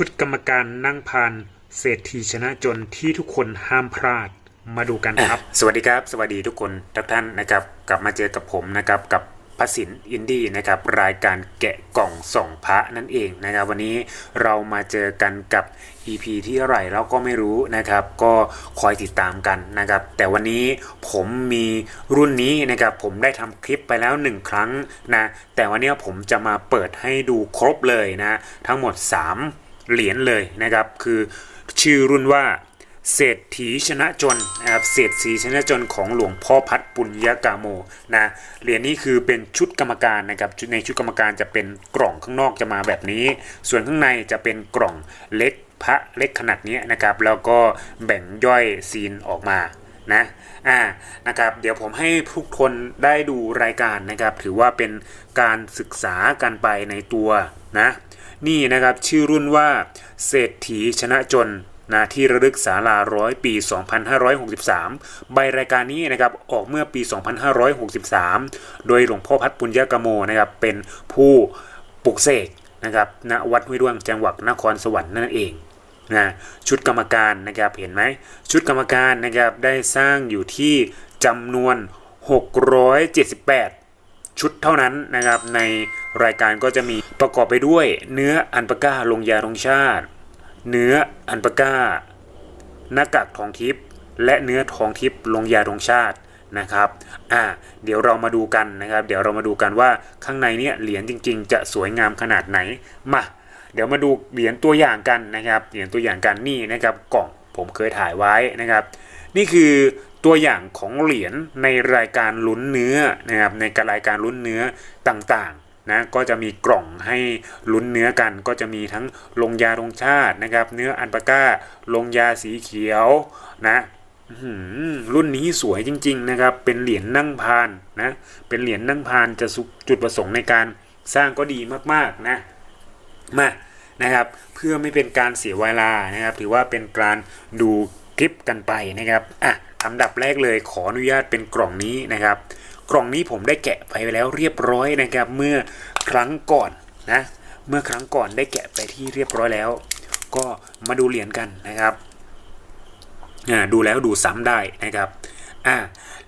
ชุดกรรมการนั่งพานเศรษฐีชนะจนที่ทุกคนห้ามพลาดมาดูกันครับ สวัสดีครับ สวัสดีทุกคนทุกท่านนะครับ กลับมาเจอกับผมนะครับกับพระสินอินดี้นะครับรายการแกะกล่องส่องพระนั่นเองนะครับ วันนี้เรามาเจอกันกับ EP ที่เท่าไหร่เราก็ไม่รู้นะครับ ก็คอยติดตามกันนะครับ แต่วันนี้ผมมีรุ่นนี้นะครับ ผมได้ทำคลิปไปแล้วหนึ่งครั้งนะแต่วันนี้ผมจะมาเปิดให้ดูครบเลยนะ ทั้งหมด 3 เหรียญเลยนะครับ คือชื่อรุ่นว่าเศรษฐีชนะจนนะครับเศรษฐีชนะจนของหลวงพ่อพัดปุญญากาโมนะเหรียญนี้คือเป็นชุดกรรมการนะครับในชุดกรรมการจะเป็นกล่องข้างนอกจะมาแบบนี้ ส่วนข้างในจะเป็นกล่องเล็กพระเล็กขนาดนี้นะครับ แล้วก็แบ่งย่อยซีนออกมานะอ่านะครับ เดี๋ยวผมให้ทุกคนได้ดูรายการนะครับ ถือว่าเป็นการศึกษากันไปในตัวนะ นี่นะครับชื่อรุ่นว่าเศรษฐีชนะจนนะที่ระลึกศาลาร้อยปี 2563 ใบรายการนี้นะครับออกเมื่อปี 2563 โดยหลวงพ่อพัดปุญญากโมนะครับเป็นผู้ปลุกเสกนะครับณวัดห้วยด้วงจังหวัดนครสวรรค์นั่นเองนะชุดกรรมการนะครับเห็นไหมชุดกรรมการนะครับได้สร้างอยู่ที่จำนวน 678 ชุดเท่านั้นนะครับ ในรายการก็จะมีประกอบไปด้วย เนื้ออันปาก้าลงยาลงชาติ เนื้ออันปาก้าหน้ากากทองทิพย์และเนื้อทองทิพย์ลงยาลงชาตินะครับอ่าเดี๋ยวเรามาดูกันนะครับ เดี๋ยวเรามาดูกันว่าข้างในเนี้ยเหรียญจริง ๆ จะสวยงามขนาดไหนมาเดี๋ยวมาดูเหรียญตัวอย่างกันนะครับเหรียญตัวอย่างกันนี่นะครับกล่องผมเคยถ่ายไว้นะครับ นี่คือตัวอย่างของเหรียญในรายการลุ้นเนื้อนะครับในการรายการลุ้นเนื้อต่างๆนะก็จะมีกล่องให้ลุ้นเนื้อกัน ก็จะมีทั้งลงยาลงชาตินะครับ เนื้ออันปาก้าลงยาสีเขียวนะรุ่นนี้สวยจริง ๆ นะครับ เป็นเหรียญนั่งพานนะ เป็นเหรียญนั่งพานจะสุจุดประสงค์ในการสร้างก็ดีมากๆนะมานะครับเพื่อไม่เป็นการเสียเวลานะครับ ถือว่าเป็นการดูคลิปกันไปนะครับอะ อันดับแรกเลยขออนุญาตเป็นกล่องนี้นะครับ กล่องนี้ผมได้แกะไปแล้วเรียบร้อยนะครับ เมื่อครั้งก่อนนะเมื่อครั้งก่อนได้แกะไปที่เรียบร้อยแล้ว ก็มาดูเหรียญกันนะครับอ่าดูแล้วดูซ้ำได้นะครับอ่า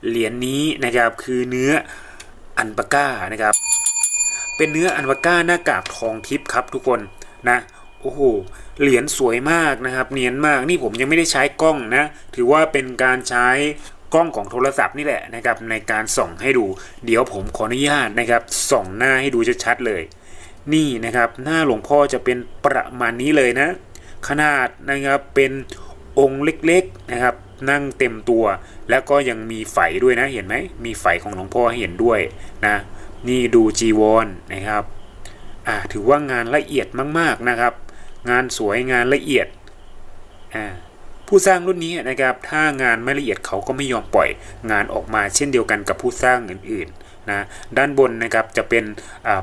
เหรียญนี้นะครับคือเนื้ออันปาก้านะครับ เป็นเนื้ออันปาก้าหน้ากากทองทิพย์ครับทุกคนนะ โอ้โห เหรียญสวยมากนะครับ เนียนมาก นี่ผมยังไม่ได้ใช้กล้องนะ ถือว่าเป็นการใช้กล้องของโทรศัพท์นี่แหละนะครับ ในการส่องให้ดู เดี๋ยวผมขออนุญาตนะครับ ส่องหน้าให้ดูชัดๆเลย นี่นะครับ หน้าหลวงพ่อจะเป็นประมาณนี้เลยนะ ขนาดนะครับเป็นองค์เล็กๆนะครับ นั่งเต็มตัว แล้วก็ยังมีไฝด้วยนะ เห็นไหม มีไฝของหลวงพ่อให้เห็นด้วยนะ นี่ดูจีวรนะครับ อ่า ถือว่างานละเอียดมากๆนะครับ งานสวยงานละเอียดอ่าผู้สร้างรุ่นนี้นะครับ ถ้างานไม่ละเอียดเขาก็ไม่ยอมปล่อยงานออกมาเช่นเดียวกันกับผู้สร้างอื่นๆนะด้านบนนะครับจะเป็น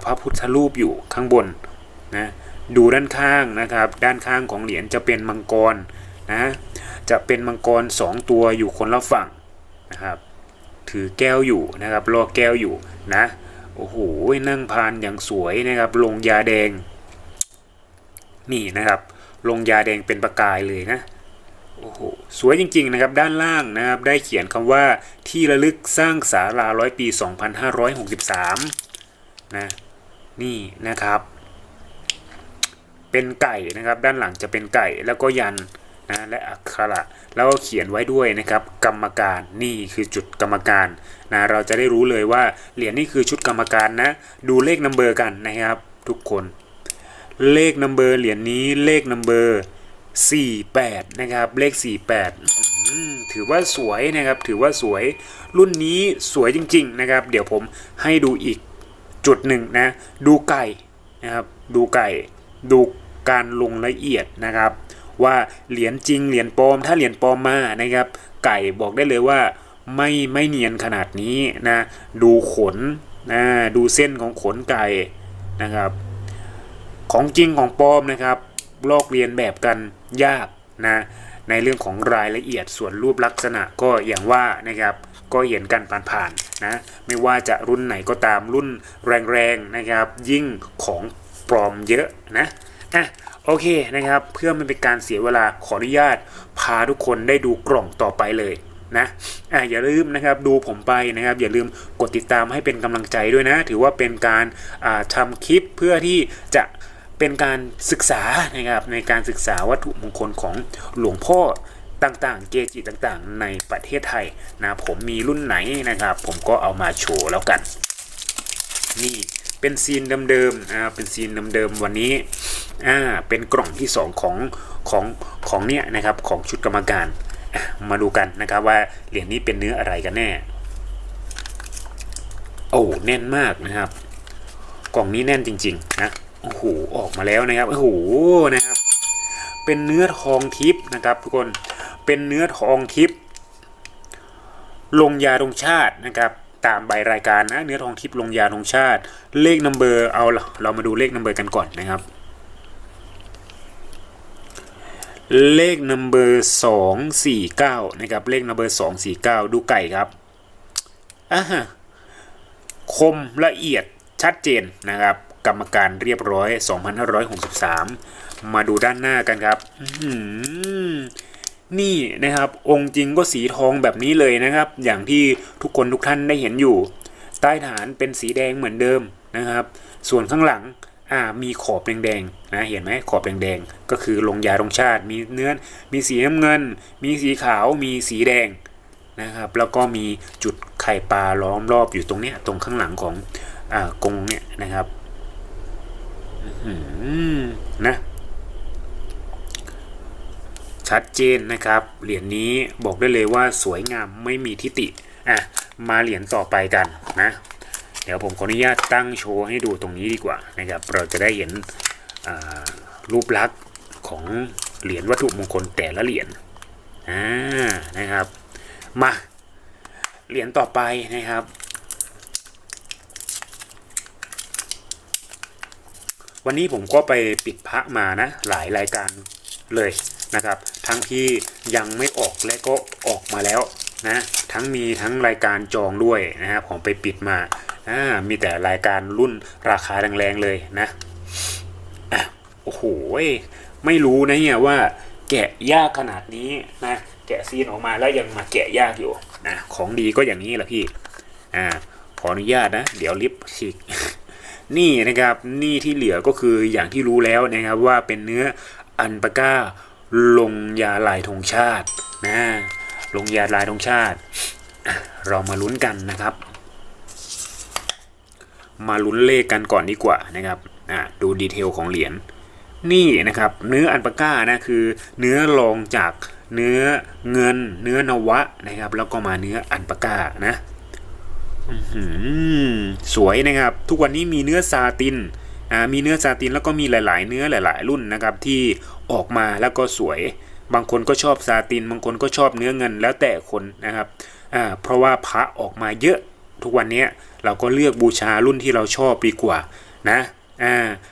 พระพุทธรูปอยู่ข้างบนนะดูด้านข้างนะครับ ด้านข้างของเหรียญจะเป็นมังกรนะจะเป็นมังกรสองตัวอยู่คนละฝั่งนะครับถือแก้วอยู่นะครับรอแก้วอยู่นะโอ้โหนั่งพานอย่างสวยนะครับลงยาแดง นี่นะครับ ลงยาแดงเป็นประกายเลยนะโอ้โหสวยจริงๆนะครับด้านล่างนะครับได้เขียนคำว่าที่ระลึกสร้างศาลาร้อยปี 2563นะนี่นะครับ เป็นไก่นะครับด้านหลังจะเป็นไก่แล้วก็ยันนะและอักขระแล้วก็เขียนไว้ด้วยนะครับ กรรมการนี่คือจุดกรรมการนะเราจะได้รู้เลยว่าเหรียญนี่คือชุดกรรมการนะ ดูเลขนัมเบอร์กันนะครับ ทุกคน เลขนัมเบอร์เหรียญนี้เลขนัมเบอร์48 นะครับเลข 48 ถือว่าสวยนะครับถือว่าสวยรุ่นนี้สวยจริง ๆ นะครับ เดี๋ยวผมให้ดูอีกจุดหนึ่งนะ ดูไก่นะครับดูไก่ดูการลงละเอียดนะครับ ว่าเหรียญจริงเหรียญปลอม ถ้าเหรียญปลอมมานะครับ ไก่บอกได้เลยว่าไม่ไม่เนียนขนาดนี้นะ ดูขนนะดูเส้นของขนไก่นะครับ ของจริงของปลอมนะครับลอกเรียนแบบกันยากนะในเรื่องของรายละเอียดส่วนรูปลักษณะก็อย่างว่านะครับก็เห็นกันผ่านๆนะไม่ว่าจะรุ่นไหนก็ตามรุ่นแรงๆนะครับ ยิ่งของปลอมเยอะนะอะโอเคนะครับ เพื่อไม่เป็นการเสียเวลาขออนุญาต พาทุกคนได้ดูกล่องต่อไปเลยนะอะอย่าลืมนะครับดูผมไปนะครับ อย่าลืมกดติดตามให้เป็นกำลังใจด้วยนะ ถือว่าเป็นการอ่าทำคลิปเพื่อที่จะ เป็นการศึกษานะครับในการศึกษาวัตถุมงคลของหลวงพ่อต่างๆ เกจิต่างๆ ในประเทศไทยนะผมมีรุ่นไหนนะครับ ผมก็เอามาโชว์แล้วกัน นี่เป็นซีนเดิมๆอ่าเป็นซีนเดิมๆวันนี้อ่าเป็นกล่องที่สองของของของเนี่ยนะครับของชุดกรรมการมาดูกันนะครับว่าเหรียญนี้เป็นเนื้ออะไรกันแน่ โอ้แน่นมากนะครับ กล่องนี้แน่นจริง ๆ นะ โอ้โหออกมาแล้วนะครับโอ้โหนะครับ เป็นเนื้อทองทิพย์นะครับทุกคนเป็นเนื้อทองทิพย์ลงยาลงชาตินะครับ ตามใบรายการนะ เนื้อทองทิพย์ลงยาลงชาติ เลขนัมเบอร์เอาเรามาดูเลขนัมเบอร์กันก่อนนะครับ เลขนัมเบอร์สองสี่เก้านะครับ เลขนัมเบอร์สองสี่เก้าดูไก่ครับอ่าฮะคมละเอียดชัดเจนนะครับ กรรมการเรียบร้อย 2563 มาดูด้านหน้ากันครับนี่นะครับ องค์จริงก็สีทองแบบนี้เลยนะครับ อย่างที่ทุกคนทุกท่านได้เห็นอยู่ ใต้ฐานเป็นสีแดงเหมือนเดิมนะครับ ส่วนข้างหลังอ่ามีขอบแดงๆนะเห็นไหมขอบแดงๆ ก็คือลงยาลงชาติ มีเนื้อมีสีน้ำเงิน มีสีขาวมีสีแดงนะครับ แล้วก็มีจุดไข่ปลาล้อมรอบอยู่ตรงเนี้ยตรงข้างหลังของอ่ากงเนี่ยนะครับ นะ ชัดเจนนะครับ เหรียญนี้บอกได้เลยว่าสวยงามไม่มีทิฏฐิอะ มาเหรียญต่อไปกันนะ เดี๋ยวผมขออนุญาตตั้งโชว์ให้ดูตรงนี้ดีกว่านะครับ เราจะได้เห็นรูปลักษณ์ของเหรียญวัตถุมงคลแต่ละเหรียญอ่านะครับ มา เหรียญต่อไปนะครับ วันนี้ผมก็ไปปิดพระมานะ หลายรายการเลยนะครับ ทั้งที่ยังไม่ออกและก็ออกมาแล้วนะทั้งมีทั้งรายการจองด้วยนะครับผมไปปิดมาอ่ามีแต่รายการรุ่นราคาแรงๆเลยนะอะโอ้โหไม่รู้นะเนี่ยว่าแกะยากขนาดนี้นะแกะซีนออกมาแล้วยังมาแกะยากอยู่นะของดีก็อย่างนี้แหละพี่อ่าขออนุญาตนะ เดี๋ยวลิฟต์ฉีก นี่นะครับนี่ที่เหลือก็คืออย่างที่รู้แล้วนะครับว่าเป็นเนื้ออันปาก้าลงยาลายธงชาตินะลงยาลายธงชาติ เรามาลุ้นกันนะครับ มาลุ้นเลขกันก่อนดีกว่านะครับอะดูดีเทลของเหรียญนี่นะครับเนื้ออันปาก้านะคือเนื้อรองจากเนื้อเงิน เนื้อนวะนะครับ แล้วก็มาเนื้ออันปาก้านะ สวยนะครับ ทุกวันนี้มีเนื้อซาตินมีเนื้อซาตินแล้วก็มีหลาย ๆ เนื้อหลาย ๆ รุ่นนะครับที่ออกมาแล้วก็สวย บางคนก็ชอบซาติน บางคนก็ชอบเนื้อเงินแล้วแต่คนนะครับเพราะว่าพระออกมาเยอะทุกวันนี้เราก็เลือกบูชารุ่นที่เราชอบดีกว่านะ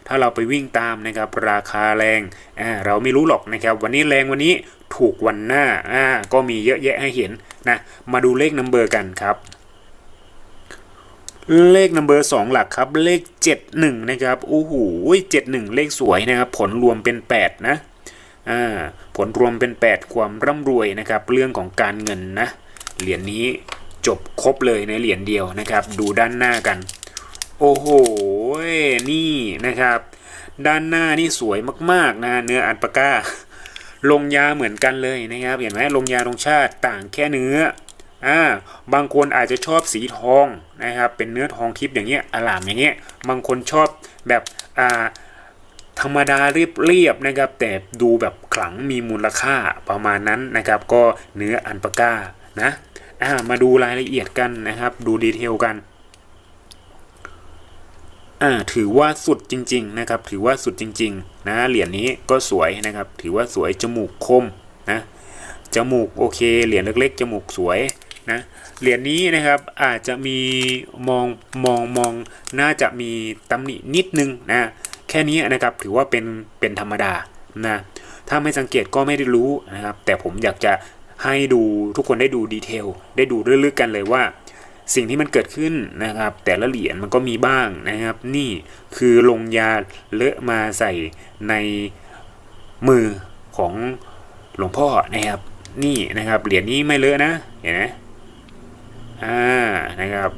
ถ้าเราไปวิ่งตามนะครับราคาแรงเราไม่รู้หรอกนะครับวันนี้แรงวันนี้ถูกวันหน้าอ่าก็มีเยอะแยะให้เห็นนะมาดูเลขนัมเบอร์กันครับ เลขนัมเบอร์สองหลักครับ เลขเจ็ดหนึ่งนะครับโอ้โหเจ็ดหนึ่งเลขสวยนะครับ ผลรวมเป็นแปดนะอ่าผลรวมเป็นแปดความร่ำรวยนะครับ เรื่องของการเงินนะ เหรียญนี้จบครบเลยในเหรียญเดียวนะครับ ดูด้านหน้ากัน โอ้โห นี่นะครับ ด้านหน้านี่สวยมากๆนะเนื้ออันปาก้า ลงยาเหมือนกันเลยนะครับ เห็นไหมลงยาลงชาติต่างแค่เนื้อ อ่าบางคนอาจจะชอบสีทองนะครับเป็นเนื้อทองทิพย์อย่างเงี้ยอลามอย่างเงี้ยบางคนชอบแบบอ่าธรรมดาเรียบเรียบๆนะครับ แต่ดูแบบขลังมีมูลค่าประมาณนั้นนะครับ ก็เนื้ออันปาก้านะอ่ามาดูรายละเอียดกันนะครับ ดูดีเทลกันอ่าถือว่าสุดจริง ๆ นะครับ ถือว่าสุดจริง ๆ นะเหรียญนี้ก็สวยนะครับ ถือว่าสวยจมูกคมนะจมูกโอเคเหรียญเล็กๆจมูกสวย นะเหรียญนี้นะครับอาจจะมีมองมองมองน่าจะมีตำหนินิดนึงนะแค่นี้นะครับถือว่าเป็นเป็นธรรมดานะถ้าไม่สังเกตก็ไม่ได้รู้นะครับ แต่ผมอยากจะให้ดูทุกคนได้ดูดีเทลได้ดูลึกๆกันเลยว่า สิ่งที่มันเกิดขึ้นนะครับ แต่ละเหรียญมันก็มีบ้างนะครับ นี่คือลงยาเลอะมาใส่ในมือของหลวงพ่อนะครับ นี่นะครับเหรียญนี้ไม่เลอะนะเห็นไหม อ่านะครับ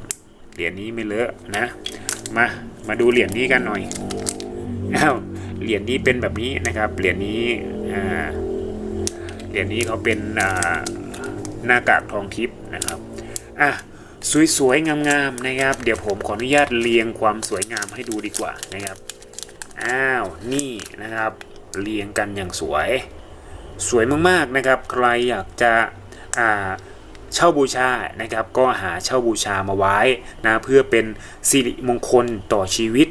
เหรียญนี้ไม่เลอะนะ มา มาดูเหรียญนี้กันหน่อยอ้าวเหรียญนี้เป็นแบบนี้นะครับ เหรียญนี้อ่าเหรียญนี้เขาเป็นอ่าหน้ากากทองทิพย์นะครับอะสวยๆงามๆนะครับ เดี๋ยวผมขออนุญาตเรียงความสวยงามให้ดูดีกว่านะครับอ้าวนี่นะครับ เรียงกันอย่างสวย สวยมากๆนะครับ ใครอยากจะอ่า เช่าบูชานะครับ ก็หาเช่าบูชามาไว้นะเพื่อเป็นสิริมงคลต่อชีวิต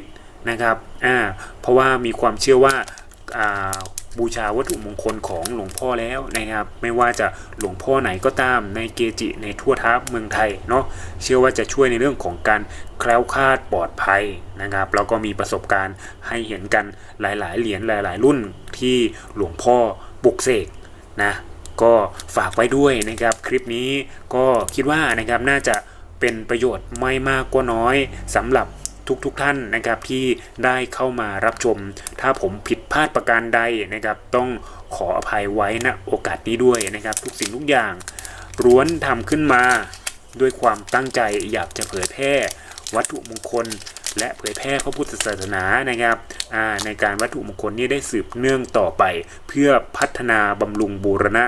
นะครับอ่าเพราะว่ามีความเชื่อว่าอ่าบูชาวัตถุมงคลของหลวงพ่อแล้วนะครับ ไม่ว่าจะหลวงพ่อไหนก็ตามในเกจิในทั่วทัพเมืองไทยเนาะเชื่อว่าจะช่วยในเรื่องของการแคล้วคลาดปลอดภัยนะครับแล้วก็มีประสบการณ์ให้เห็นกันหลาย ๆ เหรียญหลาย ๆ รุ่นที่หลวงพ่อปลุกเสกนะ ก็ฝากไว้ด้วยนะครับ คลิปนี้ก็คิดว่านะครับน่าจะเป็นประโยชน์ไม่มากก็น้อยสำหรับทุกๆทท่านนะครับที่ได้เข้ามารับชม ถ้าผมผิดพลาดประการใดนะครับ ต้องขออภัยไว้ณโอกาสนี้ด้วยนะครับ ทุกสิ่งทุกอย่างร้วนทำขึ้นมาด้วยความตั้งใจอยากจะเผยแพร่วัตถุมงคล และเผยแพร่พระพุทธศาสนานะครับในการวัตถุมงคลนี้ได้สืบเนื่องต่อไป เพื่อพัฒนาบำรุงบูรณะ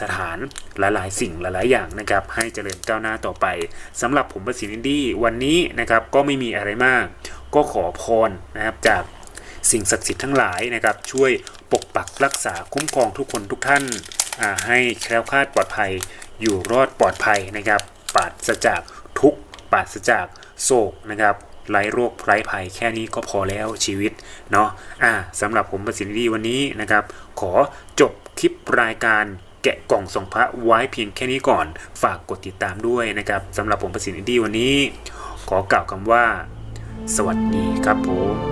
สถานหลายๆ สิ่งหลายๆ อย่างนะครับให้เจริญก้าวหน้าต่อไปสำหรับผมประสิทธิ์อินดี้วันนี้นะครับก็ไม่มีอะไรมาก ก็ขอพรนะครับจากสิ่งศักดิ์สิทธิ์ทั้งหลายนะครับช่วยปกปักรักษาคุ้มครองทุกคนทุกท่านให้แคล้วคลาดปลอดภัยอยู่รอดปลอดภัยนะครับปราศจากทุกข์ปราศจากโศกนะครับ ไร้โรคไร้ภัยแค่นี้ก็พอแล้วชีวิตเนาะอ่าสำหรับผมประสิทธิ์ดีวันนี้นะครับ ขอจบคลิปรายการแกะกล่องส่งพระไว้เพียงแค่นี้ก่อน ฝากกดติดตามด้วยนะครับสำหรับผมประสิทธิ์ดีวันนี้ ขอกล่าวคำว่า สวัสดีครับผม